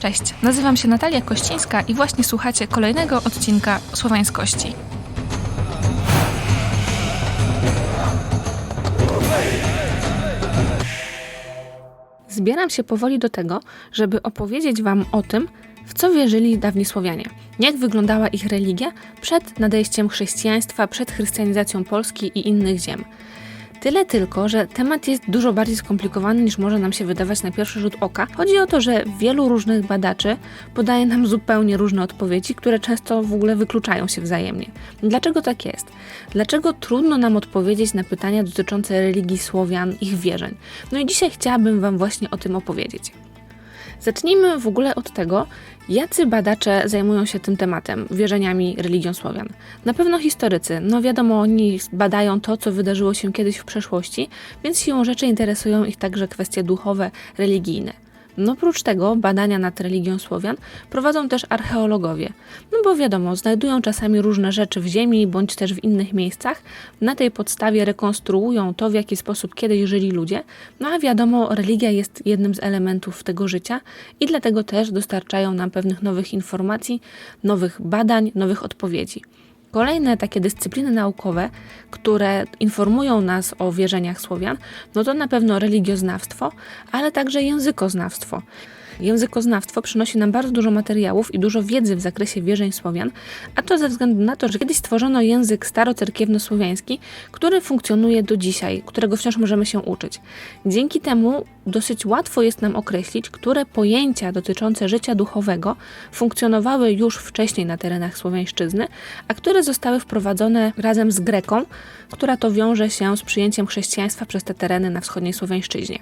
Cześć, nazywam się Natalia Kościńska i właśnie słuchacie kolejnego odcinka Słowańskości. Zbieram się powoli do tego, żeby opowiedzieć Wam o tym, w co wierzyli dawni Słowianie. Jak wyglądała ich religia przed nadejściem chrześcijaństwa, przed chrystianizacją Polski i innych ziem. Tyle tylko, że temat jest dużo bardziej skomplikowany niż może nam się wydawać na pierwszy rzut oka. Chodzi o to, że wielu różnych badaczy podaje nam zupełnie różne odpowiedzi, które często w ogóle wykluczają się wzajemnie. Dlaczego tak jest? Dlaczego trudno nam odpowiedzieć na pytania dotyczące religii Słowian, ich wierzeń? No i dzisiaj chciałabym Wam właśnie o tym opowiedzieć. Zacznijmy w ogóle od tego, jacy badacze zajmują się tym tematem, wierzeniami religią Słowian. Na pewno historycy, no wiadomo, oni badają to, co wydarzyło się kiedyś w przeszłości, więc siłą rzeczy interesują ich także kwestie duchowe, religijne. No oprócz tego badania nad religią Słowian prowadzą też archeologowie. No bo wiadomo, znajdują czasami różne rzeczy w ziemi bądź też w innych miejscach. Na tej podstawie rekonstruują to, w jaki sposób kiedyś żyli ludzie. No a wiadomo, religia jest jednym z elementów tego życia i dlatego też dostarczają nam pewnych nowych informacji, nowych badań, nowych odpowiedzi. Kolejne takie dyscypliny naukowe, które informują nas o wierzeniach Słowian, no to na pewno religioznawstwo, ale także językoznawstwo. Językoznawstwo przynosi nam bardzo dużo materiałów i dużo wiedzy w zakresie wierzeń Słowian, a to ze względu na to, że kiedyś stworzono język starocerkiewno-słowiański, który funkcjonuje do dzisiaj, którego wciąż możemy się uczyć. Dzięki temu dosyć łatwo jest nam określić, które pojęcia dotyczące życia duchowego funkcjonowały już wcześniej na terenach Słowiańszczyzny, a które zostały wprowadzone razem z Greką, która to wiąże się z przyjęciem chrześcijaństwa przez te tereny na wschodniej Słowiańszczyźnie.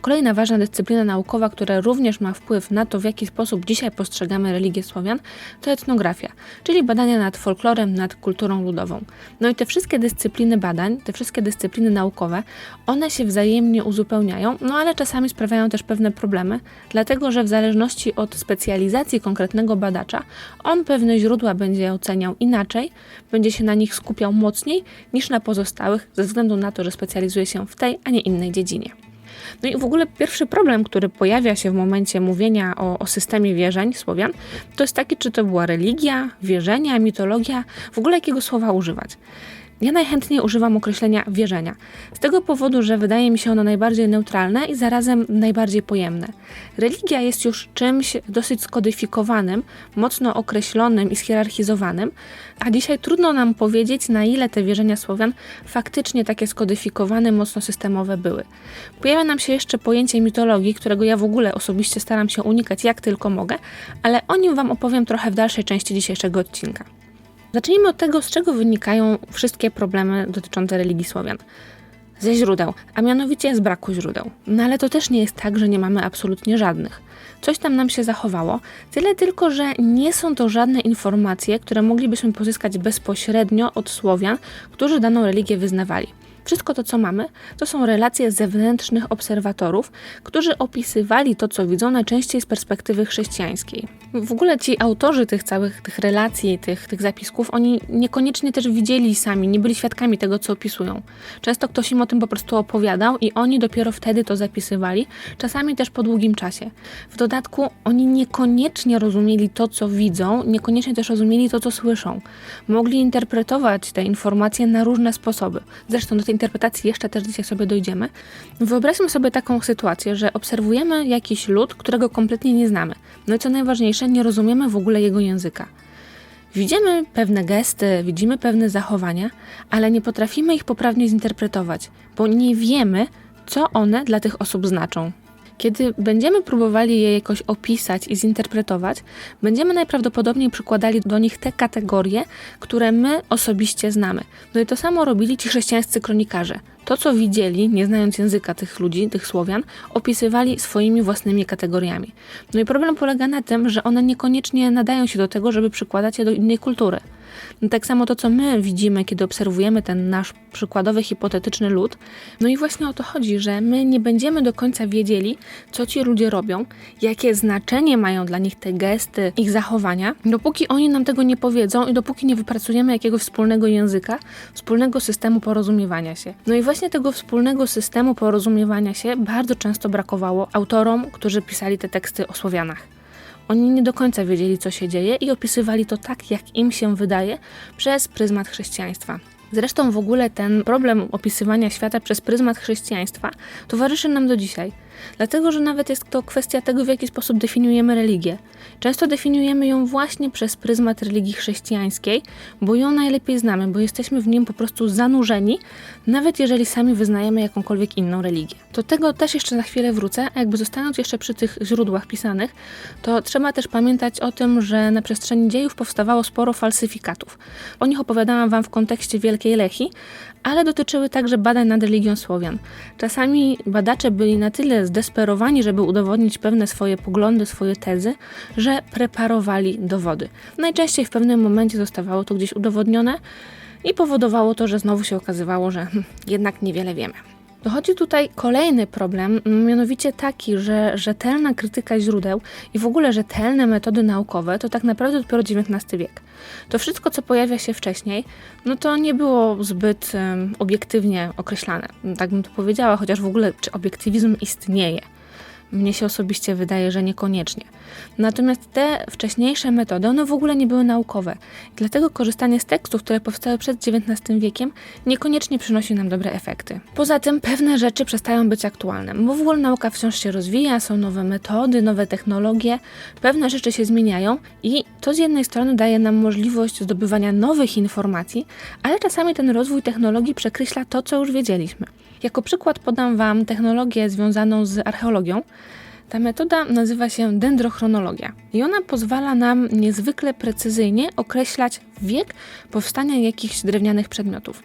Kolejna ważna dyscyplina naukowa, która również ma wpływ na to, w jaki sposób dzisiaj postrzegamy religię Słowian, to etnografia, czyli badania nad folklorem, nad kulturą ludową. No i te wszystkie dyscypliny badań, te wszystkie dyscypliny naukowe, one się wzajemnie uzupełniają, no ale czasami sprawiają też pewne problemy, dlatego że w zależności od specjalizacji konkretnego badacza, on pewne źródła będzie oceniał inaczej, będzie się na nich skupiał mocniej niż na pozostałych, ze względu na to, że specjalizuje się w tej, a nie innej dziedzinie. No i w ogóle pierwszy problem, który pojawia się w momencie mówienia o, o, systemie wierzeń Słowian, to jest taki, czy to była religia, wierzenia, mitologia, w ogóle jakiego słowa używać. Ja najchętniej używam określenia wierzenia. Z tego powodu, że wydaje mi się ono najbardziej neutralne i zarazem najbardziej pojemne. Religia jest już czymś dosyć skodyfikowanym, mocno określonym i schierarchizowanym, a dzisiaj trudno nam powiedzieć, na ile te wierzenia Słowian faktycznie takie skodyfikowane, mocno systemowe były. Pojawia nam się jeszcze pojęcie mitologii, którego ja w ogóle osobiście staram się unikać jak tylko mogę, ale o nim Wam opowiem trochę w dalszej części dzisiejszego odcinka. Zacznijmy od tego, z czego wynikają wszystkie problemy dotyczące religii Słowian. Ze źródeł, a mianowicie z braku źródeł. No ale to też nie jest tak, że nie mamy absolutnie żadnych. Coś tam nam się zachowało, tyle tylko, że nie są to żadne informacje, które moglibyśmy pozyskać bezpośrednio od Słowian, którzy daną religię wyznawali. Wszystko to, co mamy, to są relacje zewnętrznych obserwatorów, którzy opisywali to, co widzą najczęściej z perspektywy chrześcijańskiej. W ogóle ci autorzy tych całych tych relacji, tych, tych zapisków, oni niekoniecznie też widzieli sami, nie byli świadkami tego, co opisują. Często ktoś im o tym po prostu opowiadał i oni dopiero wtedy to zapisywali, czasami też po długim czasie. W dodatku oni niekoniecznie rozumieli to, co widzą, niekoniecznie też rozumieli to, co słyszą. Mogli interpretować te informacje na różne sposoby. Zresztą do tej interpretacji jeszcze też dzisiaj sobie dojdziemy. Wyobraźmy sobie taką sytuację, że obserwujemy jakiś lud, którego kompletnie nie znamy. No i co najważniejsze, nie rozumiemy w ogóle jego języka. Widzimy pewne gesty, widzimy pewne zachowania, ale nie potrafimy ich poprawnie zinterpretować, bo nie wiemy, co one dla tych osób znaczą. Kiedy będziemy próbowali je jakoś opisać i zinterpretować, będziemy najprawdopodobniej przykładali do nich te kategorie, które my osobiście znamy. No i to samo robili ci chrześcijańscy kronikarze. To, co widzieli, nie znając języka tych ludzi, tych Słowian, opisywali swoimi własnymi kategoriami. No i problem polega na tym, że one niekoniecznie nadają się do tego, żeby przykładać je do innej kultury. No tak samo to, co my widzimy, kiedy obserwujemy ten nasz przykładowy, hipotetyczny lud, no i właśnie o to chodzi, że my nie będziemy do końca wiedzieli, co ci ludzie robią, jakie znaczenie mają dla nich te gesty, ich zachowania, dopóki oni nam tego nie powiedzą i dopóki nie wypracujemy jakiegoś wspólnego języka, wspólnego systemu porozumiewania się. No i właśnie tego wspólnego systemu porozumiewania się bardzo często brakowało autorom, którzy pisali te teksty o Słowianach. Oni nie do końca wiedzieli, co się dzieje i opisywali to tak, jak im się wydaje, przez pryzmat chrześcijaństwa. Zresztą w ogóle ten problem opisywania świata przez pryzmat chrześcijaństwa towarzyszy nam do dzisiaj. Dlatego, że nawet jest to kwestia tego, w jaki sposób definiujemy religię. Często definiujemy ją właśnie przez pryzmat religii chrześcijańskiej, bo ją najlepiej znamy, bo jesteśmy w nim po prostu zanurzeni, nawet jeżeli sami wyznajemy jakąkolwiek inną religię. Do tego też jeszcze na chwilę wrócę, a jakby zostając jeszcze przy tych źródłach pisanych, to trzeba też pamiętać o tym, że na przestrzeni dziejów powstawało sporo falsyfikatów. O nich opowiadałam Wam w kontekście Wielkiej Lechi, ale dotyczyły także badań nad religią Słowian. Czasami badacze byli na tyle zdesperowani, żeby udowodnić pewne swoje poglądy, swoje tezy, że preparowali dowody. Najczęściej w pewnym momencie zostawało to gdzieś udowodnione i powodowało to, że znowu się okazywało, że jednak niewiele wiemy. Dochodzi tutaj kolejny problem, mianowicie taki, że rzetelna krytyka źródeł i w ogóle rzetelne metody naukowe to tak naprawdę dopiero XIX wiek. To wszystko, co pojawia się wcześniej, no to nie było zbyt um, obiektywnie określane. Tak bym to powiedziała, chociaż w ogóle czy obiektywizm istnieje. Mnie się osobiście wydaje, że niekoniecznie. Natomiast te wcześniejsze metody, one w ogóle nie były naukowe. Dlatego korzystanie z tekstów, które powstały przed XIX wiekiem, niekoniecznie przynosi nam dobre efekty. Poza tym pewne rzeczy przestają być aktualne, bo w ogóle nauka wciąż się rozwija, są nowe metody, nowe technologie, pewne rzeczy się zmieniają i to z jednej strony daje nam możliwość zdobywania nowych informacji, ale czasami ten rozwój technologii przekreśla to, co już wiedzieliśmy. Jako przykład podam Wam technologię związaną z archeologią. Ta metoda nazywa się dendrochronologia i ona pozwala nam niezwykle precyzyjnie określać wiek powstania jakichś drewnianych przedmiotów.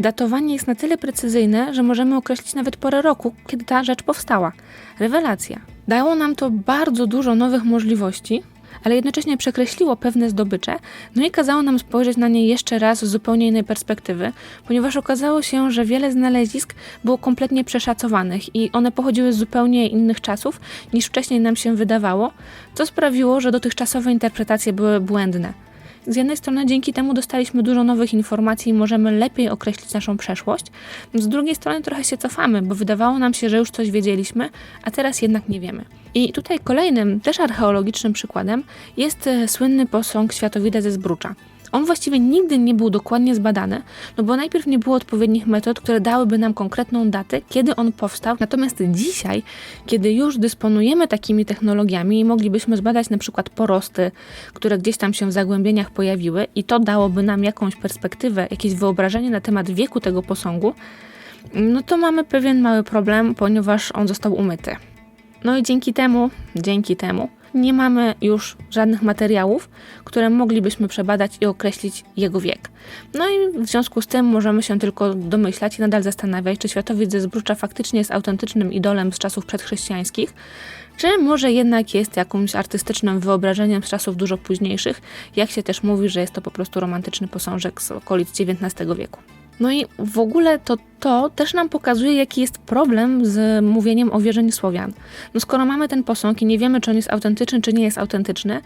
Datowanie jest na tyle precyzyjne, że możemy określić nawet porę roku, kiedy ta rzecz powstała. Rewelacja. Dało nam to bardzo dużo nowych możliwości, ale jednocześnie przekreśliło pewne zdobycze, no i kazało nam spojrzeć na nie jeszcze raz z zupełnie innej perspektywy, ponieważ okazało się, że wiele znalezisk było kompletnie przeszacowanych i one pochodziły z zupełnie innych czasów niż wcześniej nam się wydawało, co sprawiło, że dotychczasowe interpretacje były błędne. Z jednej strony dzięki temu dostaliśmy dużo nowych informacji i możemy lepiej określić naszą przeszłość, z drugiej strony trochę się cofamy, bo wydawało nam się, że już coś wiedzieliśmy, a teraz jednak nie wiemy. I tutaj kolejnym, też archeologicznym przykładem jest e, słynny posąg Światowida ze Zbrucza. On właściwie nigdy nie był dokładnie zbadany, no bo najpierw nie było odpowiednich metod, które dałyby nam konkretną datę, kiedy on powstał. Natomiast dzisiaj, kiedy już dysponujemy takimi technologiami i moglibyśmy zbadać na przykład porosty, które gdzieś tam się w zagłębieniach pojawiły i to dałoby nam jakąś perspektywę, jakieś wyobrażenie na temat wieku tego posągu, no to mamy pewien mały problem, ponieważ on został umyty. No i dzięki temu, dzięki temu nie mamy już żadnych materiałów, które moglibyśmy przebadać i określić jego wiek. No i w związku z tym możemy się tylko domyślać i nadal zastanawiać, czy światowidz ze Zbrucza faktycznie jest autentycznym idolem z czasów przedchrześcijańskich, czy może jednak jest jakimś artystycznym wyobrażeniem z czasów dużo późniejszych, jak się też mówi, że jest to po prostu romantyczny posążek z okolic XIX wieku. No i w ogóle to, to też nam pokazuje, jaki jest problem z mówieniem o wierzeniu Słowian. No skoro mamy ten posąg i nie wiemy, czy on jest autentyczny, czy nie jest autentyczny,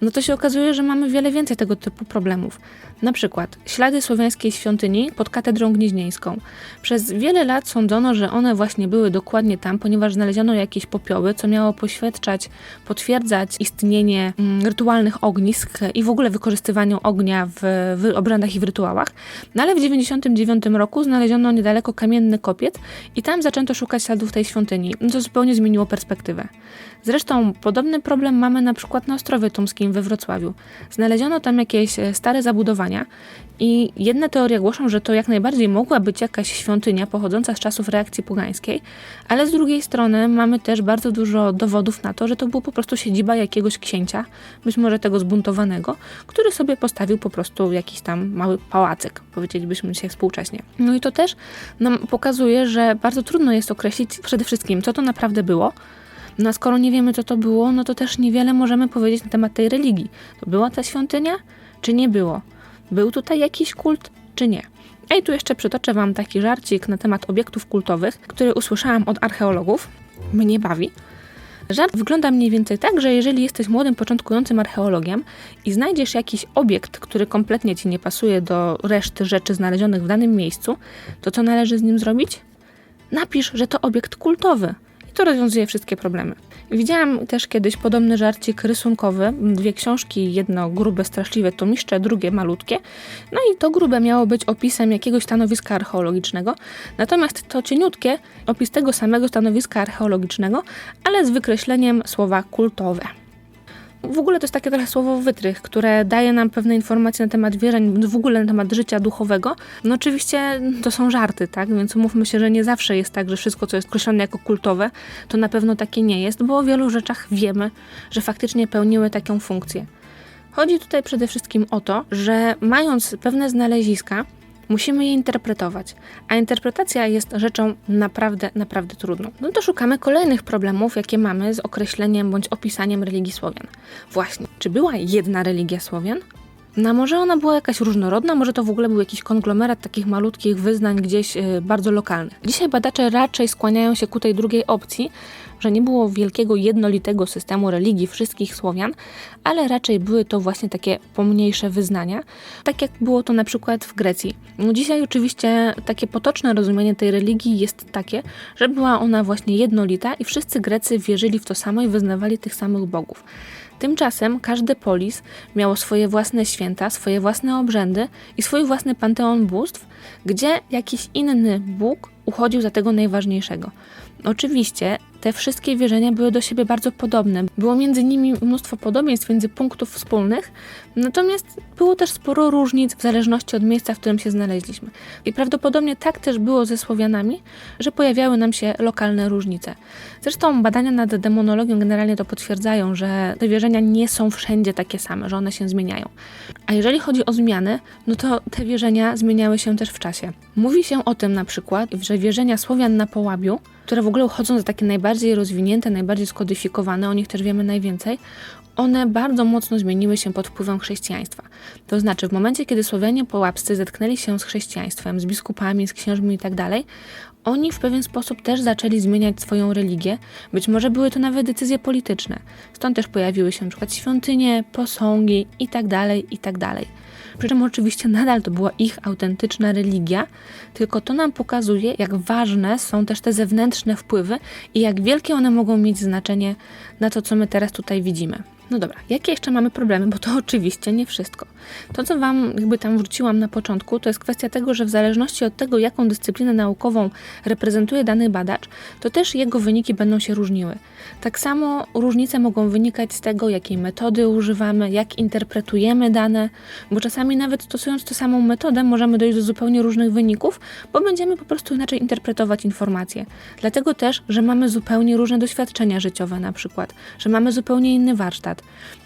no to się okazuje, że mamy wiele więcej tego typu problemów. Na przykład ślady słowiańskiej świątyni pod katedrą gnieźnieńską. Przez wiele lat sądzono, że one właśnie były dokładnie tam, ponieważ znaleziono jakieś popioły, co miało poświadczać, potwierdzać istnienie mm, rytualnych ognisk i w ogóle wykorzystywanie ognia w, w i w rytuałach. No ale w 1999 roku znaleziono niedaleko kamienny kopiec i tam zaczęto szukać śladów tej świątyni, co zupełnie zmieniło perspektywę. Zresztą podobny problem mamy na przykład na Ostrowie Tumskim we Wrocławiu. Znaleziono tam jakieś e, stare zabudowania i jedne teorie głoszą, że to jak najbardziej mogła być jakaś świątynia pochodząca z czasów reakcji pogańskiej, ale z drugiej strony mamy też bardzo dużo dowodów na to, że to był po prostu siedziba jakiegoś księcia, być może tego zbuntowanego, który sobie postawił po prostu jakiś tam mały pałacyk, powiedzielibyśmy dzisiaj współcześnie. No i to też nam pokazuje, że bardzo trudno jest określić przede wszystkim, co to naprawdę było, no a skoro nie wiemy, co to było, no to też niewiele możemy powiedzieć na temat tej religii. To była ta świątynia, czy nie było? Był tutaj jakiś kult, czy nie? A i tu jeszcze przytoczę Wam taki żarcik na temat obiektów kultowych, który usłyszałam od archeologów. Mnie bawi. Żart wygląda mniej więcej tak, że jeżeli jesteś młodym, początkującym archeologiem i znajdziesz jakiś obiekt, który kompletnie ci nie pasuje do reszty rzeczy znalezionych w danym miejscu, to co należy z nim zrobić? Napisz, że to obiekt kultowy to rozwiązuje wszystkie problemy. Widziałam też kiedyś podobny żarcik rysunkowy, dwie książki, jedno grube, straszliwe tomiszcze, drugie malutkie. No i to grube miało być opisem jakiegoś stanowiska archeologicznego, natomiast to cieniutkie opis tego samego stanowiska archeologicznego, ale z wykreśleniem słowa kultowe. W ogóle to jest takie trochę słowo wytrych, które daje nam pewne informacje na temat wierzeń, w ogóle na temat życia duchowego. No oczywiście to są żarty, tak? Więc umówmy się, że nie zawsze jest tak, że wszystko, co jest określone jako kultowe, to na pewno takie nie jest, bo o wielu rzeczach wiemy, że faktycznie pełniły taką funkcję. Chodzi tutaj przede wszystkim o to, że mając pewne znaleziska, Musimy je interpretować, a interpretacja jest rzeczą naprawdę, naprawdę trudną. No to szukamy kolejnych problemów, jakie mamy z określeniem bądź opisaniem religii Słowian. Właśnie, czy była jedna religia Słowian? No może ona była jakaś różnorodna, może to w ogóle był jakiś konglomerat takich malutkich wyznań gdzieś yy, bardzo lokalnych. Dzisiaj badacze raczej skłaniają się ku tej drugiej opcji, że nie było wielkiego, jednolitego systemu religii wszystkich Słowian, ale raczej były to właśnie takie pomniejsze wyznania, tak jak było to na przykład w Grecji. No dzisiaj oczywiście takie potoczne rozumienie tej religii jest takie, że była ona właśnie jednolita i wszyscy Grecy wierzyli w to samo i wyznawali tych samych bogów. Tymczasem każdy polis miało swoje własne święta, swoje własne obrzędy i swój własny panteon bóstw, gdzie jakiś inny Bóg uchodził za tego najważniejszego. Oczywiście te wszystkie wierzenia były do siebie bardzo podobne. Było między nimi mnóstwo podobieństw, między punktów wspólnych, natomiast było też sporo różnic w zależności od miejsca, w którym się znaleźliśmy. I prawdopodobnie tak też było ze Słowianami, że pojawiały nam się lokalne różnice. Zresztą badania nad demonologią generalnie to potwierdzają, że te wierzenia nie są wszędzie takie same, że one się zmieniają. A jeżeli chodzi o zmiany, no to te wierzenia zmieniały się też w czasie. Mówi się o tym na przykład, że wierzenia Słowian na Połabiu które w ogóle uchodzą za takie najbardziej rozwinięte, najbardziej skodyfikowane, o nich też wiemy najwięcej, one bardzo mocno zmieniły się pod wpływem chrześcijaństwa. To znaczy, w momencie, kiedy Słowianie połapscy zetknęli się z chrześcijaństwem, z biskupami, z księżmi itd., tak oni w pewien sposób też zaczęli zmieniać swoją religię. Być może były to nawet decyzje polityczne. Stąd też pojawiły się np. świątynie, posągi itd., tak itd. Przy czym oczywiście nadal to była ich autentyczna religia, tylko to nam pokazuje, jak ważne są też te zewnętrzne wpływy i jak wielkie one mogą mieć znaczenie na to, co my teraz tutaj widzimy. No dobra, jakie jeszcze mamy problemy? Bo to oczywiście nie wszystko. To, co Wam jakby tam wróciłam na początku, to jest kwestia tego, że w zależności od tego, jaką dyscyplinę naukową reprezentuje dany badacz, to też jego wyniki będą się różniły. Tak samo różnice mogą wynikać z tego, jakiej metody używamy, jak interpretujemy dane, bo czasami nawet stosując tę samą metodę możemy dojść do zupełnie różnych wyników, bo będziemy po prostu inaczej interpretować informacje. Dlatego też, że mamy zupełnie różne doświadczenia życiowe na przykład, że mamy zupełnie inny warsztat.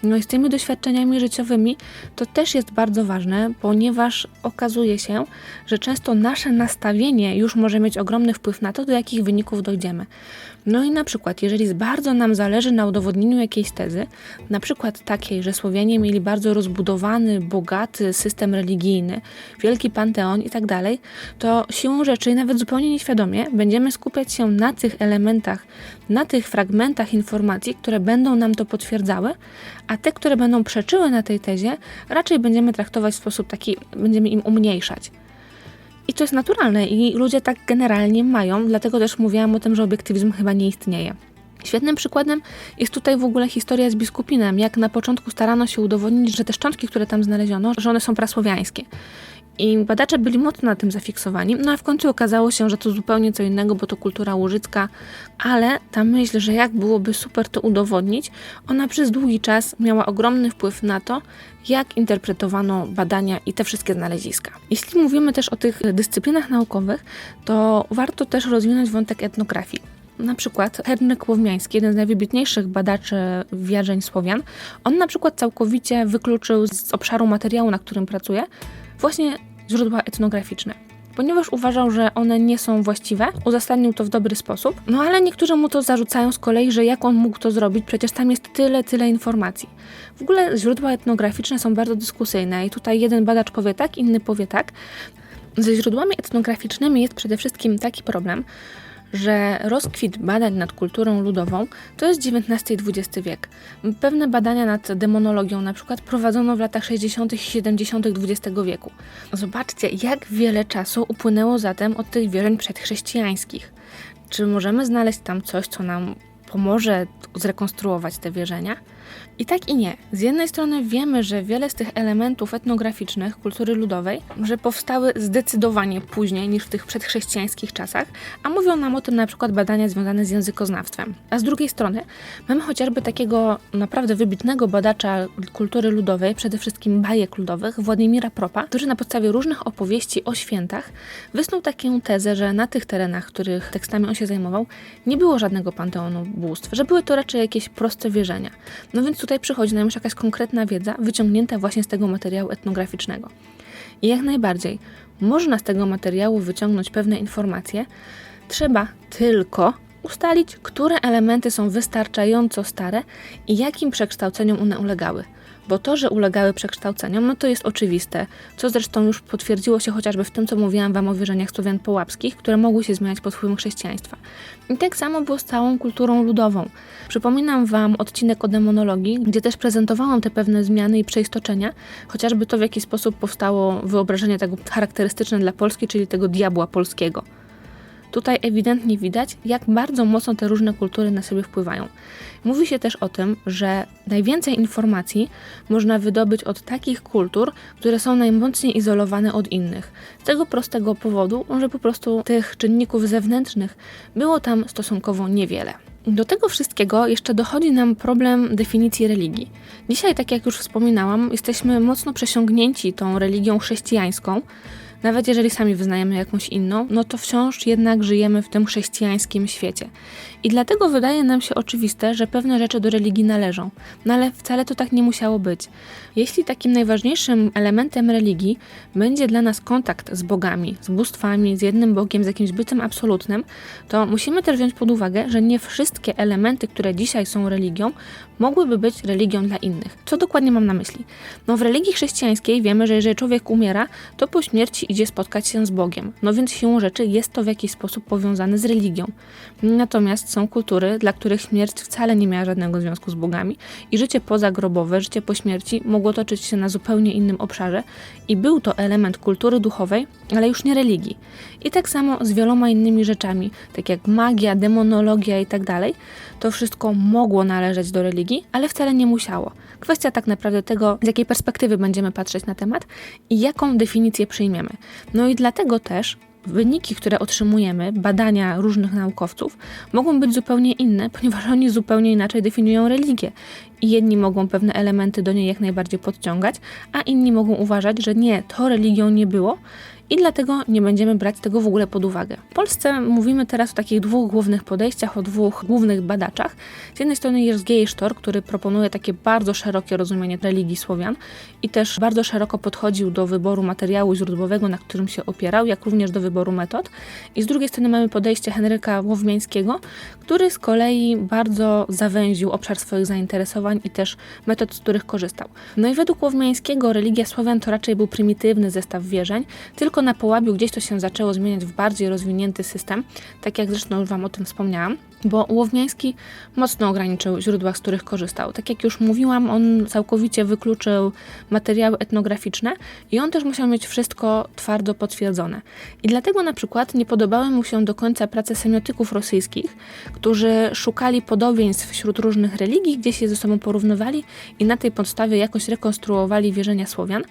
No i z tymi doświadczeniami życiowymi to też jest bardzo ważne, ponieważ okazuje się, że często nasze nastawienie już może mieć ogromny wpływ na to, do jakich wyników dojdziemy. No i na przykład, jeżeli bardzo nam zależy na udowodnieniu jakiejś tezy, na przykład takiej, że Słowianie mieli bardzo rozbudowany, bogaty system religijny, wielki panteon i tak dalej, to siłą rzeczy, nawet zupełnie nieświadomie, będziemy skupiać się na tych elementach, na tych fragmentach informacji, które będą nam to potwierdzały, a te, które będą przeczyły na tej tezie, raczej będziemy traktować w sposób taki, będziemy im umniejszać. I to jest naturalne i ludzie tak generalnie mają, dlatego też mówiłam o tym, że obiektywizm chyba nie istnieje. Świetnym przykładem jest tutaj w ogóle historia z biskupinem, jak na początku starano się udowodnić, że te szczątki, które tam znaleziono, że one są prasłowiańskie. I badacze byli mocno na tym zafiksowani, no a w końcu okazało się, że to zupełnie co innego, bo to kultura łużycka, ale ta myśl, że jak byłoby super to udowodnić, ona przez długi czas miała ogromny wpływ na to, jak interpretowano badania i te wszystkie znaleziska. Jeśli mówimy też o tych dyscyplinach naukowych, to warto też rozwinąć wątek etnografii. Na przykład Henryk Łowmiański, jeden z najwybitniejszych badaczy wierzeń Słowian, on na przykład całkowicie wykluczył z obszaru materiału, na którym pracuje, właśnie źródła etnograficzne. Ponieważ uważał, że one nie są właściwe, uzasadnił to w dobry sposób, no ale niektórzy mu to zarzucają z kolei, że jak on mógł to zrobić, przecież tam jest tyle, tyle informacji. W ogóle źródła etnograficzne są bardzo dyskusyjne i tutaj jeden badacz powie tak, inny powie tak. Ze źródłami etnograficznymi jest przede wszystkim taki problem, że rozkwit badań nad kulturą ludową to jest XIX i XX wiek. Pewne badania nad demonologią na przykład prowadzono w latach 60. i 70. XX wieku. Zobaczcie, jak wiele czasu upłynęło zatem od tych wierzeń przedchrześcijańskich. Czy możemy znaleźć tam coś, co nam pomoże zrekonstruować te wierzenia? I tak i nie. Z jednej strony wiemy, że wiele z tych elementów etnograficznych kultury ludowej, że powstały zdecydowanie później niż w tych przedchrześcijańskich czasach, a mówią nam o tym na przykład badania związane z językoznawstwem. A z drugiej strony mamy chociażby takiego naprawdę wybitnego badacza kultury ludowej, przede wszystkim bajek ludowych, Władimira Propa, który na podstawie różnych opowieści o świętach wysnuł taką tezę, że na tych terenach, których tekstami on się zajmował, nie było żadnego panteonu bóstw, że były to raczej jakieś proste wierzenia. No więc tutaj przychodzi nam już jakaś konkretna wiedza wyciągnięta właśnie z tego materiału etnograficznego. I jak najbardziej można z tego materiału wyciągnąć pewne informacje, trzeba tylko ustalić, które elementy są wystarczająco stare i jakim przekształceniom one ulegały bo to, że ulegały przekształceniom, no to jest oczywiste, co zresztą już potwierdziło się chociażby w tym, co mówiłam Wam o wierzeniach Słowian połapskich, które mogły się zmieniać pod wpływem chrześcijaństwa. I tak samo było z całą kulturą ludową. Przypominam Wam odcinek o demonologii, gdzie też prezentowałam te pewne zmiany i przeistoczenia, chociażby to, w jaki sposób powstało wyobrażenie tego charakterystyczne dla Polski, czyli tego diabła polskiego. Tutaj ewidentnie widać, jak bardzo mocno te różne kultury na siebie wpływają. Mówi się też o tym, że najwięcej informacji można wydobyć od takich kultur, które są najmocniej izolowane od innych. Z tego prostego powodu, że po prostu tych czynników zewnętrznych było tam stosunkowo niewiele. Do tego wszystkiego jeszcze dochodzi nam problem definicji religii. Dzisiaj, tak jak już wspominałam, jesteśmy mocno przesiągnięci tą religią chrześcijańską, nawet jeżeli sami wyznajemy jakąś inną, no to wciąż jednak żyjemy w tym chrześcijańskim świecie. I dlatego wydaje nam się oczywiste, że pewne rzeczy do religii należą. No ale wcale to tak nie musiało być. Jeśli takim najważniejszym elementem religii będzie dla nas kontakt z bogami, z bóstwami, z jednym Bogiem, z jakimś bytem absolutnym, to musimy też wziąć pod uwagę, że nie wszystkie elementy, które dzisiaj są religią, mogłyby być religią dla innych. Co dokładnie mam na myśli? No w religii chrześcijańskiej wiemy, że jeżeli człowiek umiera, to po śmierci idzie spotkać się z Bogiem. No więc siłą rzeczy jest to w jakiś sposób powiązane z religią. Natomiast są kultury, dla których śmierć wcale nie miała żadnego związku z bogami i życie pozagrobowe, życie po śmierci mogło toczyć się na zupełnie innym obszarze i był to element kultury duchowej, ale już nie religii. I tak samo z wieloma innymi rzeczami, tak jak magia, demonologia i tak to wszystko mogło należeć do religii, ale wcale nie musiało. Kwestia tak naprawdę tego, z jakiej perspektywy będziemy patrzeć na temat i jaką definicję przyjmiemy. No i dlatego też wyniki, które otrzymujemy, badania różnych naukowców, mogą być zupełnie inne, ponieważ oni zupełnie inaczej definiują religię. I jedni mogą pewne elementy do niej jak najbardziej podciągać, a inni mogą uważać, że nie, to religią nie było i dlatego nie będziemy brać tego w ogóle pod uwagę. W Polsce mówimy teraz o takich dwóch głównych podejściach, o dwóch głównych badaczach. Z jednej strony jest Gejsztor, który proponuje takie bardzo szerokie rozumienie religii Słowian i też bardzo szeroko podchodził do wyboru materiału źródłowego, na którym się opierał, jak również do wyboru metod. I z drugiej strony mamy podejście Henryka Łowmiańskiego, który z kolei bardzo zawęził obszar swoich zainteresowań i też metod, z których korzystał. No i według Łowmiańskiego religia Słowian to raczej był prymitywny zestaw wierzeń, tylko na Połabiu gdzieś to się zaczęło zmieniać w bardziej rozwinięty system, tak jak zresztą już Wam o tym wspomniałam bo Łowmiański mocno ograniczył źródła, z których korzystał. Tak jak już mówiłam, on całkowicie wykluczył materiały etnograficzne i on też musiał mieć wszystko twardo potwierdzone. I dlatego na przykład nie podobały mu się do końca prace semiotyków rosyjskich, którzy szukali podobieństw wśród różnych religii, gdzieś je ze sobą porównywali i na tej podstawie jakoś rekonstruowali wierzenia Słowian,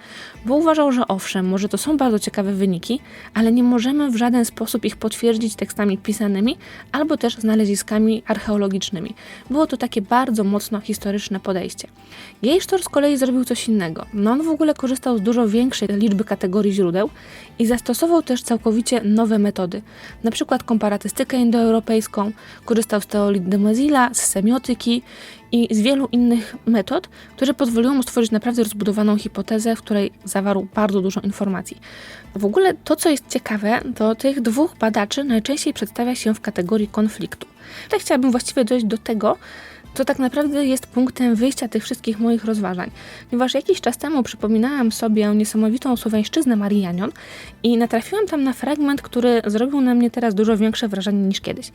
bo uważał, że owszem, może to są bardzo ciekawe wyniki, ale nie możemy w żaden sposób ich potwierdzić tekstami pisanymi albo też znaleźć zjawiskami archeologicznymi. Było to takie bardzo mocno historyczne podejście. Gejsztor z kolei zrobił coś innego. No on w ogóle korzystał z dużo większej liczby kategorii źródeł i zastosował też całkowicie nowe metody, na przykład komparatystykę indoeuropejską, korzystał z teorii de Mezila, z semiotyki i z wielu innych metod, które pozwoliły mu stworzyć naprawdę rozbudowaną hipotezę, w której zawarł bardzo dużo informacji. W ogóle to, co jest ciekawe, to tych dwóch badaczy najczęściej przedstawia się w kategorii konfliktu. Tutaj chciałabym właściwie dojść do tego, co tak naprawdę jest punktem wyjścia tych wszystkich moich rozważań. Ponieważ jakiś czas temu przypominałam sobie niesamowitą słowiańszczyznę Marii Janion i natrafiłam tam na fragment, który zrobił na mnie teraz dużo większe wrażenie niż kiedyś.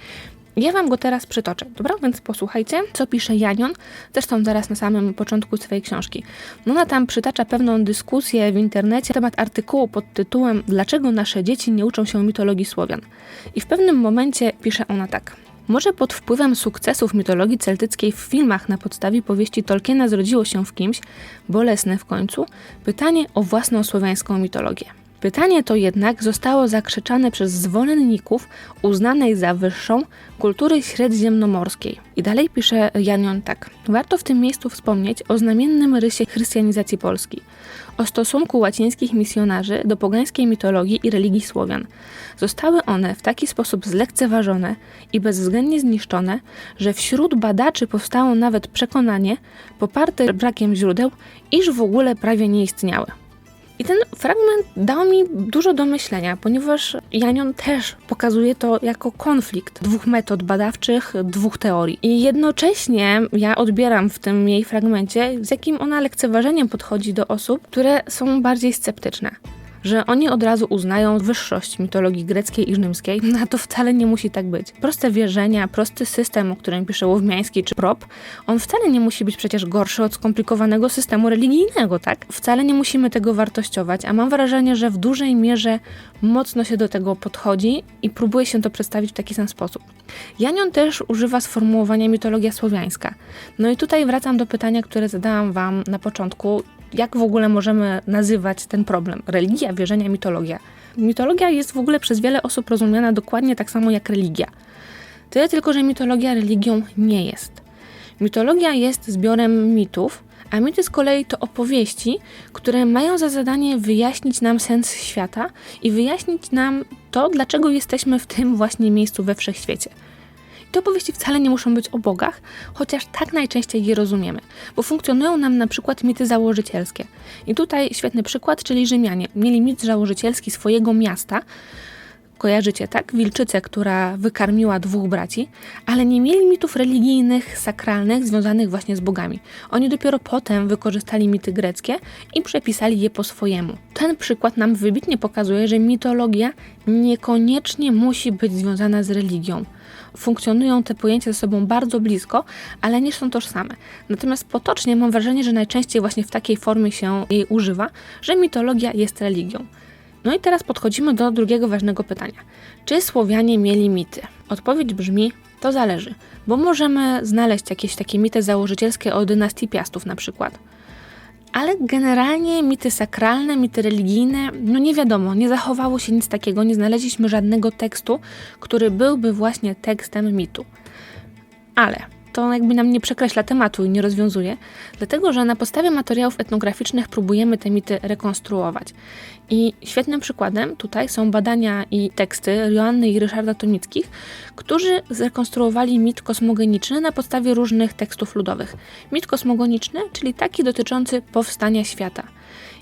Ja wam go teraz przytoczę, dobra? Więc posłuchajcie, co pisze Janion, zresztą zaraz na samym początku swojej książki. No ona tam przytacza pewną dyskusję w internecie na temat artykułu pod tytułem Dlaczego nasze dzieci nie uczą się mitologii Słowian? I w pewnym momencie pisze ona tak. Może pod wpływem sukcesów mitologii celtyckiej w filmach na podstawie powieści Tolkiena zrodziło się w kimś, bolesne w końcu, pytanie o własną słowiańską mitologię. Pytanie to jednak zostało zakrzyczane przez zwolenników uznanej za wyższą kultury śródziemnomorskiej. I dalej pisze Janion tak. Warto w tym miejscu wspomnieć o znamiennym rysie chrystianizacji Polski, o stosunku łacińskich misjonarzy do pogańskiej mitologii i religii Słowian. Zostały one w taki sposób zlekceważone i bezwzględnie zniszczone, że wśród badaczy powstało nawet przekonanie, poparte brakiem źródeł, iż w ogóle prawie nie istniały. I ten fragment dał mi dużo do myślenia, ponieważ Janion też pokazuje to jako konflikt dwóch metod badawczych, dwóch teorii. I jednocześnie ja odbieram w tym jej fragmencie, z jakim ona lekceważeniem podchodzi do osób, które są bardziej sceptyczne że oni od razu uznają wyższość mitologii greckiej i rzymskiej, no a to wcale nie musi tak być. Proste wierzenia, prosty system, o którym pisze Łowmiański czy Prop, on wcale nie musi być przecież gorszy od skomplikowanego systemu religijnego, tak? Wcale nie musimy tego wartościować, a mam wrażenie, że w dużej mierze mocno się do tego podchodzi i próbuje się to przedstawić w taki sam sposób. Janion też używa sformułowania mitologia słowiańska. No i tutaj wracam do pytania, które zadałam Wam na początku jak w ogóle możemy nazywać ten problem? Religia, wierzenia, mitologia. Mitologia jest w ogóle przez wiele osób rozumiana dokładnie tak samo jak religia. Tyle tylko, że mitologia religią nie jest. Mitologia jest zbiorem mitów, a mity z kolei to opowieści, które mają za zadanie wyjaśnić nam sens świata i wyjaśnić nam to, dlaczego jesteśmy w tym właśnie miejscu we wszechświecie. Te opowieści wcale nie muszą być o bogach, chociaż tak najczęściej je rozumiemy, bo funkcjonują nam na przykład mity założycielskie. I tutaj świetny przykład, czyli Rzymianie. Mieli mit założycielski swojego miasta, Kojarzycie, tak? Wilczycę, która wykarmiła dwóch braci, ale nie mieli mitów religijnych, sakralnych, związanych właśnie z bogami. Oni dopiero potem wykorzystali mity greckie i przepisali je po swojemu. Ten przykład nam wybitnie pokazuje, że mitologia niekoniecznie musi być związana z religią funkcjonują te pojęcia ze sobą bardzo blisko, ale nie są tożsame. Natomiast potocznie mam wrażenie, że najczęściej właśnie w takiej formie się jej używa, że mitologia jest religią. No i teraz podchodzimy do drugiego ważnego pytania. Czy Słowianie mieli mity? Odpowiedź brzmi: to zależy, bo możemy znaleźć jakieś takie mity założycielskie o dynastii Piastów na przykład ale generalnie mity sakralne, mity religijne, no nie wiadomo, nie zachowało się nic takiego, nie znaleźliśmy żadnego tekstu, który byłby właśnie tekstem mitu. Ale to jakby nam nie przekreśla tematu i nie rozwiązuje, dlatego że na podstawie materiałów etnograficznych próbujemy te mity rekonstruować. I świetnym przykładem tutaj są badania i teksty Joanny i Ryszarda Tomickich, którzy zrekonstruowali mit kosmogoniczny na podstawie różnych tekstów ludowych. Mit kosmogoniczny, czyli taki dotyczący powstania świata.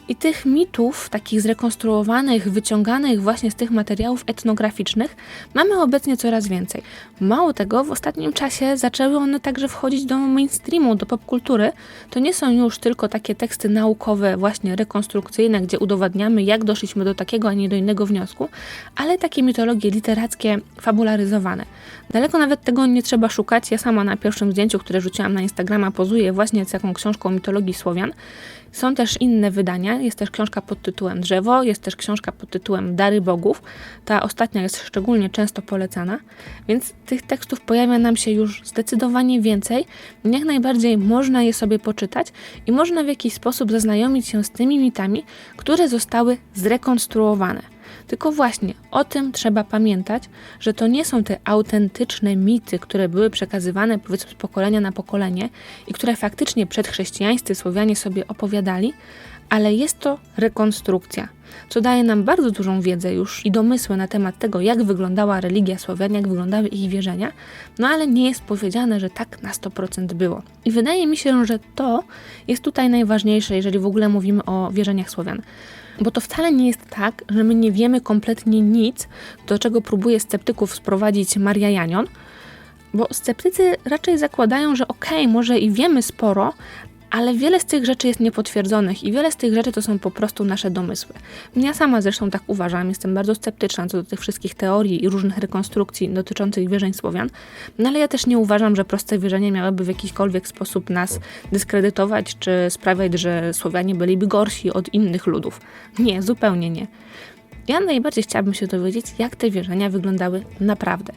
I tych mitów, takich zrekonstruowanych, wyciąganych właśnie z tych materiałów etnograficznych, mamy obecnie coraz więcej. Mało tego, w ostatnim czasie zaczęły one także wchodzić do mainstreamu, do popkultury. To nie są już tylko takie teksty naukowe, właśnie rekonstrukcyjne, gdzie udowadniamy, jak doszliśmy do takiego, a nie do innego wniosku, ale takie mitologie literackie, fabularyzowane. Daleko nawet tego nie trzeba szukać. Ja sama na pierwszym zdjęciu, które rzuciłam na Instagrama, pozuję właśnie z taką książką mitologii Słowian. Są też inne wydania. Jest też książka pod tytułem Drzewo, jest też książka pod tytułem Dary Bogów. Ta ostatnia jest szczególnie często polecana, więc tych tekstów pojawia nam się już zdecydowanie więcej. Jak najbardziej można je sobie poczytać i można w jakiś sposób zaznajomić się z tymi mitami, które zostały zrekonstruowane. Tylko właśnie o tym trzeba pamiętać, że to nie są te autentyczne mity, które były przekazywane powiedzmy z pokolenia na pokolenie i które faktycznie przedchrześcijańscy Słowianie sobie opowiadali, ale jest to rekonstrukcja, co daje nam bardzo dużą wiedzę już i domysły na temat tego, jak wyglądała religia Słowian, jak wyglądały ich wierzenia, no ale nie jest powiedziane, że tak na 100% było. I wydaje mi się, że to jest tutaj najważniejsze, jeżeli w ogóle mówimy o wierzeniach Słowian. Bo to wcale nie jest tak, że my nie wiemy kompletnie nic, do czego próbuje sceptyków sprowadzić Maria Janion, Bo sceptycy raczej zakładają, że okej, może i wiemy sporo, ale wiele z tych rzeczy jest niepotwierdzonych i wiele z tych rzeczy to są po prostu nasze domysły. Ja sama zresztą tak uważam, jestem bardzo sceptyczna co do tych wszystkich teorii i różnych rekonstrukcji dotyczących wierzeń Słowian, no ale ja też nie uważam, że proste wierzenia miałyby w jakikolwiek sposób nas dyskredytować czy sprawiać, że Słowianie byliby gorsi od innych ludów. Nie, zupełnie nie. Ja najbardziej chciałabym się dowiedzieć, jak te wierzenia wyglądały naprawdę.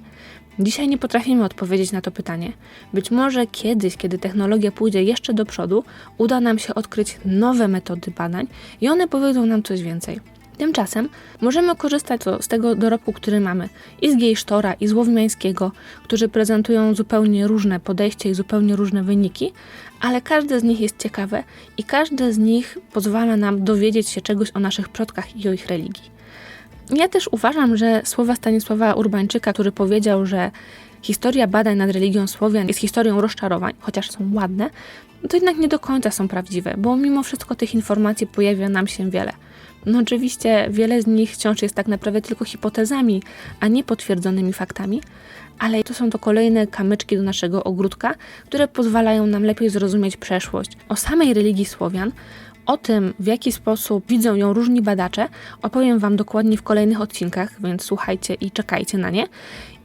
Dzisiaj nie potrafimy odpowiedzieć na to pytanie. Być może kiedyś, kiedy technologia pójdzie jeszcze do przodu, uda nam się odkryć nowe metody badań i one powiedzą nam coś więcej. Tymczasem możemy korzystać z tego dorobku, który mamy i z Gejsztora, i z Łowmiańskiego, którzy prezentują zupełnie różne podejście i zupełnie różne wyniki, ale każde z nich jest ciekawe i każde z nich pozwala nam dowiedzieć się czegoś o naszych przodkach i o ich religii. Ja też uważam, że słowa Stanisława Urbańczyka, który powiedział, że historia badań nad religią Słowian jest historią rozczarowań, chociaż są ładne, to jednak nie do końca są prawdziwe, bo mimo wszystko tych informacji pojawia nam się wiele. No oczywiście wiele z nich wciąż jest tak naprawdę tylko hipotezami, a nie potwierdzonymi faktami, ale to są to kolejne kamyczki do naszego ogródka, które pozwalają nam lepiej zrozumieć przeszłość. O samej religii Słowian o tym, w jaki sposób widzą ją różni badacze, opowiem Wam dokładnie w kolejnych odcinkach, więc słuchajcie i czekajcie na nie.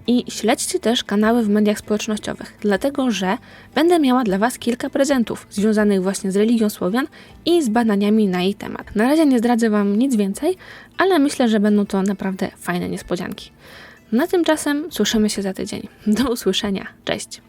I śledźcie też kanały w mediach społecznościowych, dlatego że będę miała dla Was kilka prezentów związanych właśnie z religią Słowian i z badaniami na jej temat. Na razie nie zdradzę Wam nic więcej, ale myślę, że będą to naprawdę fajne niespodzianki. Na tymczasem słyszymy się za tydzień. Do usłyszenia. Cześć!